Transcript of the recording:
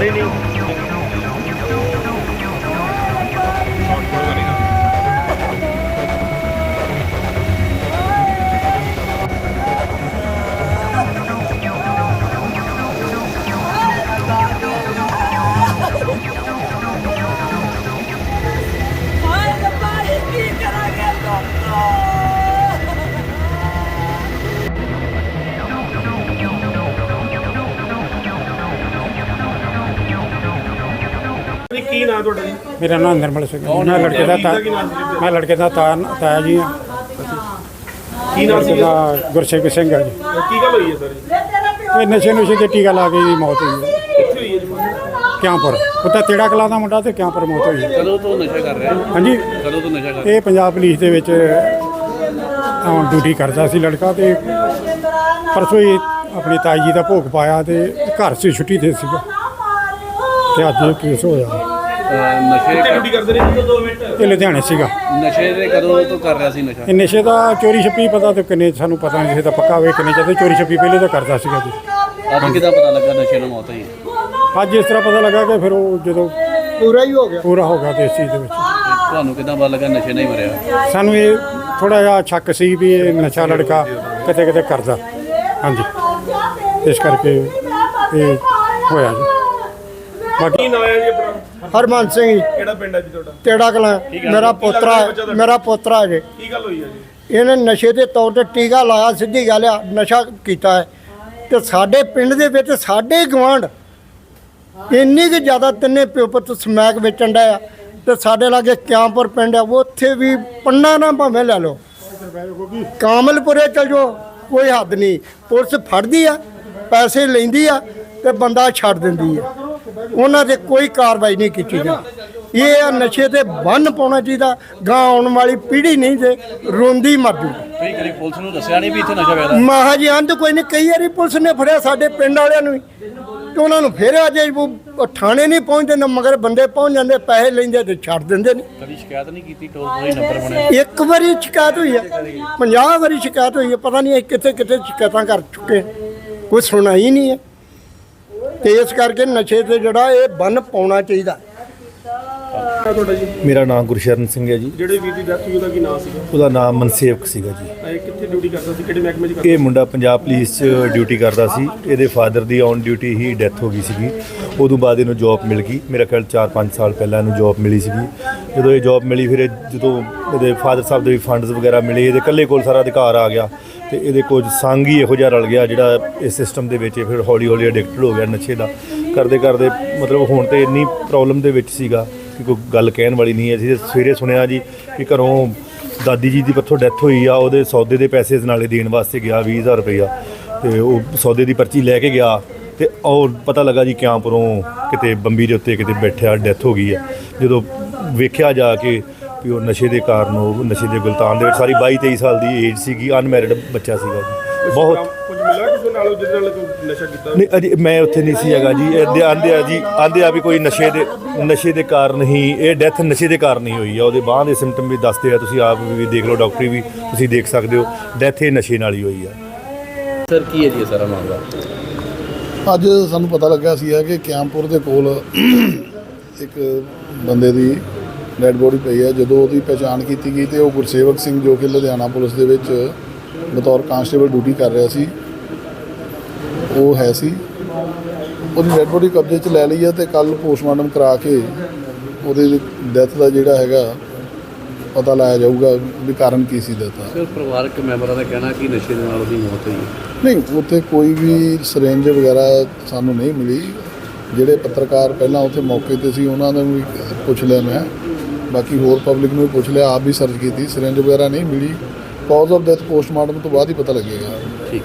Ano Morning. ਨਾਂ ਤੁਹਾਡਾ ਜੀ? ਮੇਰਾ ਨਾਮ ਨਿਰਮਲ ਸਿੰਘ ਹੈ। ਮੈਂ ਲੜਕੇ ਦਾ ਤਾ ਮੈਂ ਲੜਕੇ ਦਾ ਤਾ ਤਾਇਆ ਜੀ ਹਾਂ। ਕੀ ਨਾਂ ਸੀ ਦਾ ਗੁਰਸੇਵਕ ਸਿੰਘ ਹੈ ਜੀ। ਕੀ ਗੱਲ ਹੋਈ ਹੈ ਸਰ ਜੀ? ਇਹ ਨਸ਼ੇ ਨੁਸ਼ੇ ਦੇ ਟੀਕਾ ਲਾ ਕੇ ਦੀ ਮੌਤ ਹੋਈ ਹੈ। ਕਿੱਥੇ ਹੋਈ ਹੈ ਜੀ ਕਿਆਂਪੁਰ। ਤਾਂ ਤੇੜਾ ਕਲਾ ਦਾ ਮੁੰਡਾ ਤੇ ਕਿਆਂਪੁਰ ਮੌਤ ਹੋਈ ਹੈ। ਕਦੋਂ ਤੋਂ ਨਸ਼ਾ ਕਰ ਰਿਹਾ? ਹਾਂਜੀ। ਕਦੋਂ ਤੋਂ ਨਸ਼ਾ ਕਰ ਇਹ ਪੰਜਾਬ ਪੁਲਿਸ ਦੇ ਵਿੱਚ ਡਿਊਟੀ ਕਰਦਾ ਸੀ ਲੜਕਾ ਤੇ ਪਰਸੋਂ ਹੀ ਆਪਣੀ ਤਾਈ ਜੀ ਦਾ ਭੋਗ ਪਾਇਆ ਤੇ ਘਰ ਸੇ ਛੁੱਟੀ ਤੇ ਸੀਗਾ। ਤੇ ਅੱਜ ਇਹ ਕੇਸ ਹੋਇਆ। ਅਹ ਨਸ਼ੇ ਕਿੱਥੇ ਡਿਊਟੀ ਕਰਦੇ ਨੇ ਜੀ 2 ਮਿੰਟ। ਇਹ ਲੁਧਿਆਣੇ ਸੀਗਾ। ਨਸ਼ੇ ਦੇ ਕਦੋਂ ਤੋਂ ਕਰ ਰਿਹਾ ਸੀ ਨਸ਼ਾ? ਇਹ ਨਸ਼ੇ ਦਾ ਚੋਰੀ ਛੱਪੀ ਪਤਾ ਤੇ ਕਿੰਨੇ ਸਾਨੂੰ ਪਤਾ ਨਹੀਂ ਸੀ ਤਾਂ ਪੱਕਾ ਵੇ ਕਿੰਨੇ ਚਾਹਤੇ ਚੋਰੀ ਛੱਪੀ ਪਹਿਲੇ ਤਾਂ ਕਰਦਾ ਸੀਗਾ ਜੀ। ਅੱਜ ਕਿਦਾਂ ਪਤਾ ਲੱਗਾ ਨਸ਼ੇ ਨਾਲ ਮੌਤ ਹੋਈ? ਅੱਜ ਇਸ ਤਰ੍ਹਾਂ ਪਤਾ ਲੱਗਾ ਕਿ ਫਿਰ ਉਹ ਜਦੋਂ ਪੂਰਾ ਹੀ ਹੋ ਗਿਆ। ਪੂਰਾ ਹੋ ਗਿਆ ਤੇ ਇਸ ਚੀਜ਼ ਦੇ ਵਿੱਚ। ਤੁਹਾਨੂੰ ਕਿਦਾਂ ਪਤਾ ਲੱਗਾ ਨਸ਼ੇ ਨਾਲ ਹੀ ਮਰਿਆ? ਸਾਨੂੰ ਇਹ ਥੋੜਾ ਜਿਹਾ ਸ਼ੱਕ ਸੀ ਵੀ ਇਹ ਨਸ਼ਾ ਲੜਕਾ ਕਿਤੇ ਕਿਤੇ ਕਰਦਾ। ਹਾਂਜੀ। ਇਸ ਕਰਕੇ ਇਹ ਹੋਇਆ ਜੀ। ਬਾਕੀ ਕੀ ਹੈ ਜੀ ਆਪਣਾ? ਹਰਮਨ ਸਿੰਘ ਜੀ, ਕਿਹੜਾ ਪਿੰਡ ਹੈ ਜੀ ਤੁਹਾਡਾ? ਤੇੜਾ ਕਲਾਂ। ਮੇਰਾ ਪੋਤਰਾ ਹੈ- ਮੇਰਾ ਪੋਤਰਾ ਜੇ। ਕੀ ਗੱਲ ਹੋਈ ਹੈ ਜੀ? ਇਹਨੇ ਨਸ਼ੇ ਦੇ ਤੌਰ ਤੇ ਟੀਕਾ ਲਾਇਆ ਸਿੱਧੀ ਗੱਲ ਆ ਨਸ਼ਾ ਕੀਤਾ ਹੈ। ਤੇ ਸਾਡੇ ਪਿੰਡ ਦੇ ਵਿੱਚ ਸਾਡੇ ਗਵਾਂਢ ਇੰਨੀ ਕਿ ਜ਼ਿਆਦਾ ਤਿੰਨੇ ਪਿਓ ਪੁੱਤ ਸਮੈਕ ਵੇਚਣ ਦਾ ਆ। ਤੇ ਸਾਡੇ ਲਾਗੇ ਕਿਆਂਪੁਰ ਪਿੰਡ ਆ ਉੱਥੇ ਵੀ ਪੰਨਾ ਨਾ ਭਾਵੇਂ ਲੈ ਲਓ। ਕਾਮਲਪੁਰੇ ਚਲ ਜਾਓ ਕੋਈ ਹੱਦ ਨਹੀਂ। ਪੁਲਿਸ ਫੜਦੀ ਆ ਪੈਸੇ ਲੈਂਦੀ ਆ ਤੇ ਬੰਦਾ ਛੱਡ ਦਿੰਦੀ ਆ। ਉਹਨਾਂ ਤੇ ਕੋਈ ਕਾਰਵਾਈ ਨਹੀਂ ਕੀਤੀ ਜਾਂਦੀ ਇਹ ਆ ਨਸ਼ੇ ਤੇ ਬੰਨ ਪਾਉਣਾ ਚਾਹੀਦਾ ਗਾਂ ਆਉਣ ਵਾਲੀ ਪੀੜ੍ਹੀ ਨਹੀਂ ਤੇ ਰੋਂਦੀ ਮਰ ਜੂ। ਕਦੀ ਪੁਲਿਸ ਨੂੰ ਦੱਸਿਆ ਨਹੀਂ ਵੀ ਇੱਥੇ ਨਸ਼ਾ ਵੇਚਦਾ ਮਹਾਜੀ ਅੰਤ ਕੋਈ ਨਹੀਂ ਕਈ ਵਾਰੀ ਪੁਲਿਸ ਨੇ ਫੜਿਆ ਸਾਡੇ ਪਿੰਡ ਵਾਲਿਆਂ ਨੂੰ ਤੇ ਉਹਨਾਂ ਨੂੰ ਫੇਰ ਅਜੇ ਉਹ ਥਾਣੇ ਨਹੀਂ ਪਹੁੰਚਦੇ ਨਾ ਮਗਰ ਬੰਦੇ ਪਹੁੰਚ ਜਾਂਦੇ ਪੈਸੇ ਲੈਂਦੇ ਤੇ ਛੱਡ ਦਿੰਦੇ ਨੇ। ਕਦੀ ਸ਼ਿਕਾਇਤ ਨਹੀਂ ਕੀਤੀ ਟੋਲ ਫ੍ਰੀ ਨੰਬਰ ਬਣਿਆ ਇੱਕ ਵਾਰੀ ਸ਼ਿਕਾਇਤ ਹੋਈ ਹੈ 50 ਵਾਰੀ ਸ਼ਿਕਾਇਤ ਹੋਈ ਹੈ ਪਤਾ ਨਹੀਂ ਕਿੱਥੇ ਕਿੱਥੇ ਸ਼ਿਕਾਇਤਾਂ ਕਰ ਚੁੱਕੇ ਕੋਈ ਸੁਣਾਈ ਨਹੀਂ ਹੈ ਤੇ ਇਸ ਕਰਕੇ ਨਸ਼ੇ ਤੇ ਜਿਹੜਾ ਇਹ ਬੰਨ ਪਾਉਣਾ ਚਾਹੀਦਾ। ਤੁਹਾਡਾ ਜੀ? ਮੇਰਾ ਨਾਮ ਗੁਰਸ਼ਰਨ ਸਿੰਘ ਹੈ ਜੀ। ਜਿਹੜੇ ਵੀਰ ਦੀ ਡੈਥ ਹੋਈ ਉਹਦਾ ਕੀ ਨਾਂ ਸੀਗਾ? ਉਹਦਾ ਨਾਮ ਮਨਸੇਵਕ ਸੀਗਾ ਜੀ। ਇਹ ਕਿੱਥੇ ਡਿਊਟੀ ਕਰਦਾ ਸੀ? ਕਿਹੜੇ ਮਹਿਕਮੇ 'ਚ ਕਰਦਾ ਇਹ ਮੁੰਡਾ ਪੰਜਾਬ ਪੁਲਿਸ 'ਚ ਡਿਊਟੀ ਕਰਦਾ ਸੀ। ਇਹਦੇ ਫਾਦਰ ਦੀ ਔਨ ਡਿਊਟੀ ਹੀ ਡੈਥ ਹੋ ਗਈ ਸੀਗੀ। ਉਦੋਂ ਬਾਅਦ ਇਹਨੂੰ ਜੌਬ ਮਿਲ ਗਈ। ਮੇਰਾ ਖਿਆਲ 4-5 ਸਾਲ ਪਹਿਲਾਂ ਇਹਨੂੰ ਜੌਬ ਮਿਲੀ ਸੀਗੀ। ਜਦੋਂ ਇਹ ਜੌਬ ਮਿਲੀ ਫਿਰ ਇਹ ਜਦੋਂ ਇਹਦੇ ਫਾਦਰ ਸਾਹਿਬ ਦੇ ਵੀ ਫੰਡਸ ਵਗੈਰਾ ਮਿਲੇ ਇਹਦੇ ਇਕੱਲੇ ਕੋਲ ਸਾਰਾ ਅਧਿਕਾਰ ਆ ਗਿਆ। ਤੇ ਇਹਦੇ ਕੁਝ ਸੰਗ ਹੀ ਇਹੋ ਜਿਹਾ ਰਲ ਗਿਆ ਜਿਹੜਾ ਇਸ ਸਿਸਟਮ ਦੇ ਵਿੱਚ ਫਿਰ ਹੌਲੀ ਹੌਲੀ ਐਡਿਕਟਡ ਹੋ ਗਿਆ ਨਸ਼ੇ ਦਾ। ਕਰਦੇ ਕਰਦੇ ਮਤਲਬ ਹੁਣ ਤੇ ਇੰਨੀ ਪ੍ਰੋਬਲਮ ਦੇ ਵਿੱਚ ਸੀਗਾ। ਕਿ ਕੋਈ ਗੱਲ ਕਹਿਣ ਵਾਲੀ ਨਹੀਂ ਹੈ। ਜੀ ਤਾਂ ਸਵੇਰੇ ਸੁਣਿਆ ਜੀ ਕਿ ਘਰੋਂ ਦਾਦੀ ਜੀ ਦੀ ਪੱਥੋਂ ਡੈਥ ਹੋਈ ਆ, ਉਹਦੇ ਸੌਦੇ ਦੇ ਪੈਸੇ ਨਾਲੇ ਦੇਣ ਵਾਸਤੇ ਗਿਆ 20000 ਰੁਪਇਆ। ਤੇ ਉਹ ਸੌਦੇ ਦੀ ਪਰਚੀ ਲੈ ਕੇ ਗਿਆ ਤੇ ਉਹ ਪਤਾ ਲੱਗਾ ਜੀ ਕਿਆਂਪੁਰੋਂ ਕਿਤੇ ਬੰਬੀ ਦੇ ਉੱਤੇ ਕਿਤੇ ਬੈਠਿਆ ਡੈਥ ਹੋ ਗਈ ਆ। ਜਦੋਂ ਵੇਖਿਆ ਜਾ ਕੇ ਵੀ ਉਹ ਨਸ਼ੇ ਦੇ ਕਾਰਨ ਉਹ ਨਸ਼ੇ ਦੇ ਗੁਲਤਾਨ ਦੇ ਵਿੱਚ, ਸਾਰੀ 22 23 ਸਾਲ ਦੀ ਏਜ ਸੀਗੀ ਅਨਮੈਰਿਡ ਬੱਚਾ ਸੀਗਾ ਜੀ। ਬਹੁਤ। ਕੁਝ ਮਿਲਿਆ ਕਿਸੇ ਨਾਲ ਜਿਹਦੇ ਨਾਲ ਕੋਈ ਨਸ਼ਾ ਕੀਤਾ? ਨਹੀਂ ਅਜੇ ਮੈਂ ਉੱਥੇ ਨਹੀਂ ਸੀ ਹੈਗਾ ਜੀ। ਇਹਦੇ ਆਂਦੇ ਆ ਜੀ ਆਂਦੇ ਆ ਵੀ ਕੋਈ ਨਸ਼ੇ ਦੇ ਨਸ਼ੇ ਦੇ ਕਾਰਨ ਹੀ ਇਹ ਡੈਥ ਨਸ਼ੇ ਦੇ ਕਾਰਨ ਹੀ ਹੋਈ ਆ। ਉਹਦੇ ਬਾਹਾਂ ਦੇ ਸਿੰਪਟਮ ਵੀ ਦੱਸਦੇ ਆ। ਤੁਸੀਂ ਆਪ ਵੀ ਦੇਖ ਲਓ ਡਾਕਟਰੀ ਵੀ ਤੁਸੀਂ ਦੇਖ ਸਕਦੇ ਹੋ। ਡੈਥ ਇਹ ਨਸ਼ੇ ਨਾਲ ਹੀ ਹੋਈ ਆ। ਸਰ ਕੀ ਹੈ ਜੀ ਇਹ ਸਾਰਾ ਮਾਮਲਾ? ਅੱਜ ਸਾਨੂੰ ਪਤਾ ਲੱਗਾ ਸੀ ਹੈ ਕਿ ਕਿਆਮਪੁਰ ਦੇ ਕੋਲ ਇੱਕ ਬੰਦੇ ਦੀ ਡੈੱਡ ਬੋਡੀ ਪਈ ਹੈ। ਜਦੋਂ ਉਹਦੀ ਪਛਾਣ ਕੀਤੀ ਗਈ ਤੇ ਉਹ ਗੁਰਸੇਵਕ ਸਿੰਘ ਜੋ ਕਿ ਲੁਧਿਆਣਾ ਪੁਲਿਸ ਦੇ ਵਿੱਚ ਬਤੌਰ ਕਾਂਸਟੇਬਲ ਡਿਊਟੀ ਕਰ ਰਿਹਾ ਸੀ। ਉਹ ਹੈ ਸੀ। ਉਹਦੀ ਡੈੱਡ ਬੋਡੀ ਕਬਜ਼ੇ 'ਚ ਲੈ ਲਈ ਹੈ ਤੇ ਕੱਲ ਪੋਸਟਮਾਰਟਮ ਕਰਾ ਕੇ ਉਹਦੇ ਡੈਥ ਦਾ ਜਿਹੜਾ ਹੈਗਾ ਪਤਾ ਲਾਇਆ ਜਾਊਗਾ ਵੀ ਕਾਰਨ ਕੀ ਸੀ ਡੈਥ ਦਾ। ਸਿਰ ਪਰਿਵਾਰਕ ਮੈਂਬਰਾਂ ਦਾ ਕਹਿਣਾ ਕਿ ਨਸ਼ੇ ਦੇ ਨਾਲ ਉਹਦੀ ਮੌਤ ਹੋਈ। ਨਹੀਂ ਉੱਥੇ ਕੋਈ ਵੀ ਸਰੇਂਜ ਵਗੈਰਾ ਸਾਨੂੰ ਨਹੀਂ ਮਿਲੀ। ਜਿਹੜੇ ਪੱਤਰਕਾਰ ਪਹਿਲਾਂ ਉੱਥੇ ਮੌਕੇ ਤੇ ਸੀ ਉਹਨਾਂ ਨੂੰ ਵੀ ਪੁੱਛ ਲਿਆ ਮੈਂ। ਬਾਕੀ ਹੋਰ ਪਬਲਿਕ ਨੂੰ ਵੀ ਪੁੱਛ ਲਿਆ ਆਪ ਵੀ ਸਰਚ ਕੀਤੀ। ਸਰੇਂਜ ਵਗੈਰਾ ਨਹੀਂ ਮਿਲੀ। ਕਾਜ਼ ਆਫ ਡੈਥ ਪੋਸਟਮਾਰਟਮ ਤੋਂ ਬਾਅਦ ਹੀ ਪਤਾ ਲੱਗੇਗਾ। ਠੀਕ।